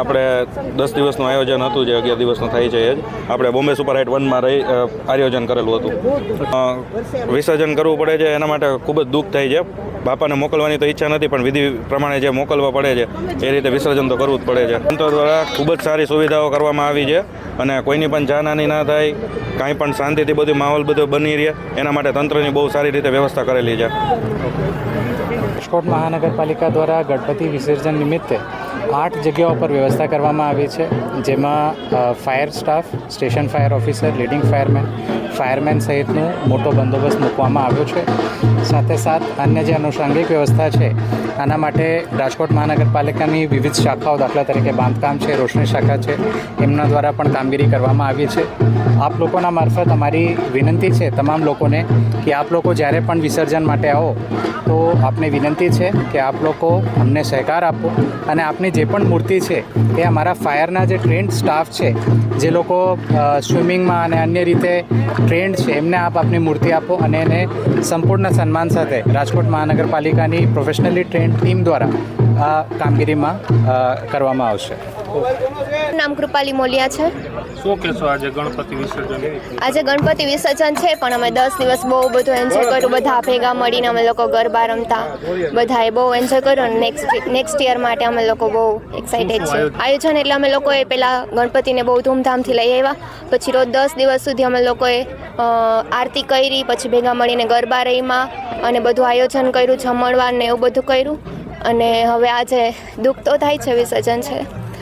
આપણે દસ દિવસનું આયોજન હતું જે અગિયાર દિવસનું થાય છે એ જ. આપણે બોમ્બે સુપર હાઇટ વનમાં રહી આયોજન કરેલું હતું. વિસર્જન કરવું પડે છે એના માટે ખૂબ જ દુઃખ થાય છે. બાપાને મોકલવાની તો ઈચ્છા નથી પણ વિધિ પ્રમાણે જે મોકલવા પડે છે એ રીતે વિસર્જન તો કરવું જ પડે છે. તંત્ર દ્વારા ખૂબ જ સારી સુવિધાઓ કરવામાં આવી છે. અને કોઈની પણ જાનહાની ના થાય, કાંઈ પણ શાંતિથી બધું માહોલ બધો બની રહે, એના માટે તંત્રની બહુ સારી રીતે વ્યવસ્થા કરેલી છે. રાજકોટ મહાનગરપાલિકા દ્વારા ગણપતિ વિસર્જન નિમિત્તે આઠ જગ્યાઓ પર વ્યવસ્થા કરવામાં આવી છે, જેમાં fire staff, station fire officer, leading fireman fireman સહિતનો મોટો બંદોબસ્ત મૂકવામાં આવ્યો છે. સાથે સાથ અન્ય જે અનુષંગિક વ્યવસ્થા છે આના માટે રાજકોટ મહાનગરપાલિકાની વિવિધ શાખાઓ દાખલા તરીકે બાંધકામ છે, રોશની શાખા છે, એમના દ્વારા પણ કામગીરી કરવામાં આવી છે. આપ લોકોના મારફત અમારી વિનંતી છે તમામ લોકોને કે આપ લોકો જ્યારે પણ વિસર્જન માટે આવો, તો આપને વિનંતી છે કે આપ લોકો અમને સહકાર આપો અને આપની જે પણ મૂર્તિ છે, એ અમારા ફાયરના જે ટ્રેન્ડ સ્ટાફ છે, જે લોકો સ્વિમિંગમાં અને અન્ય રીતે ટ્રેન્ડ છે, એમને આપ આપની મૂર્તિ આપો અને એને સંપૂર્ણ સન્માન સાથે રાજકોટ મહાનગરપાલિકાની પ્રોફેશનલી ટ્રેન્ડ ટીમ દ્વારા આ કામગીરીમાં કરવામાં આવશે. નામ કૃપાલી મોલિયા છે. શું કહેશો આજે ગણપતિ વિસર્જન? આજે ગણપતિ વિસર્જન છે પણ અમે દસ દિવસ બહુ બધું એન્જોય કર્યું. બધા ભેગા મળીને અમે લોકો ગરબા રમતા. બધાએ બહુ એન્જોય કર્યું નેક્સ્ટ નેક્સ્ટ યર માટે અમે લોકો બહુ એક્સાઇટેડ છે. આયોજન એટલે અમે લોકોએ પહેલાં ગણપતિને બહુ ધૂમધામથી લઈ આવ્યા. પછી રોજ દસ દિવસ સુધી અમે લોકોએ આરતી કરી પછી ભેગા મળીને ગરબા રહીમાં અને બધું આયોજન કર્યું જમણવાર ને એવું બધું કર્યું. અને હવે આજે દુઃખ તો થાય છે વિસર્જન છે.